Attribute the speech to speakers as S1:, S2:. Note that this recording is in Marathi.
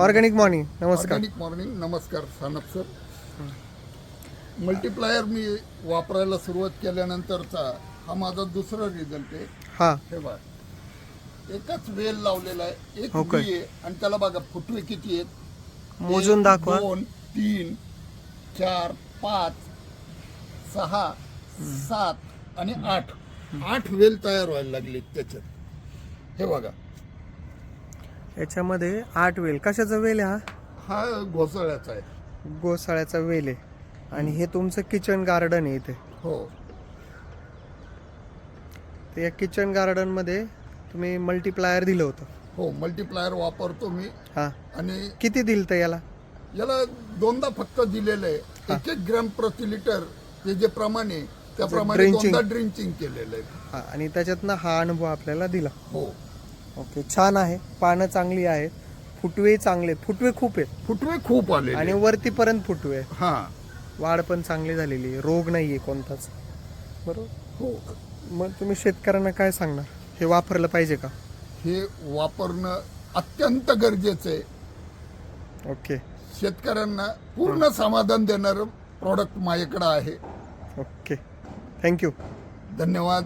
S1: ऑर्गॅनिक मॉर्निंग नमस्कार.
S2: ऑर्गॅनिक मॉर्निंग नमस्कार सानप सर. मल्टीप्लायर मी वापरायला सुरुवात केल्यानंतरचा हा माझा दुसरा रिझल्ट आहे.
S1: हा.
S2: हे बघा. एकच वेल लावलेला आहे एक
S1: Okay.
S2: बी आहे आणि त्याला बघा फुटवे किती आहेत?
S1: मोजून
S2: एक,
S1: दाखवा.
S2: दोन तीन चार पाच सहा सात आणि आठ. आठ वेल तयार व्हायला लागले त्याच्यात. हे बघा.
S1: याच्यामध्ये आठ वेल. कशाचा वेल आहे हा?
S2: हा घोसाळ्याचा आहे.
S1: गोसाळ्याचा वेल आहे. आणि हे तुमचं किचन गार्डन आहे इथे.
S2: हो.
S1: तर या किचन गार्डनमध्ये तुम्ही मल्टीप्लायर दिलं होतं.
S2: हो मल्टीप्लायर वापरतो मी.
S1: हा.
S2: आणि
S1: किती दिलं तर याला?
S2: याला दोनदा फक्त दिलेलं आहे. एक एक ग्रॅम प्रति लिटर ते जे प्रमाण आहे त्याप्रमाणे
S1: drenching.
S2: दोनदा ड्रिंचिंग केलेलं आहे.
S1: हा आणि त्याच्यातनं हा अनुभव आपल्याला दिला.
S2: हो.
S1: ओके छान आहे. पानं चांगली आहेत. फुटवे चांगले. फुटवे खूप आहेत.
S2: फुटवे खूप आले
S1: आणि वरतीपर्यंत फुटवे आहे.
S2: हा.
S1: वाढ पण चांगली झालेली आहे. रोग नाही आहे कोणताच. बरोबर?
S2: हो.
S1: मग तुम्ही शेतकऱ्यांना काय सांगणार? हे वापरलं पाहिजे का?
S2: हे वापरणं अत्यंत गरजेचं आहे.
S1: ओके.
S2: शेतकऱ्यांना पूर्ण समाधान देणारं प्रॉडक्ट माझ्याकडे आहे.
S1: ओके. थँक्यू
S2: धन्यवाद.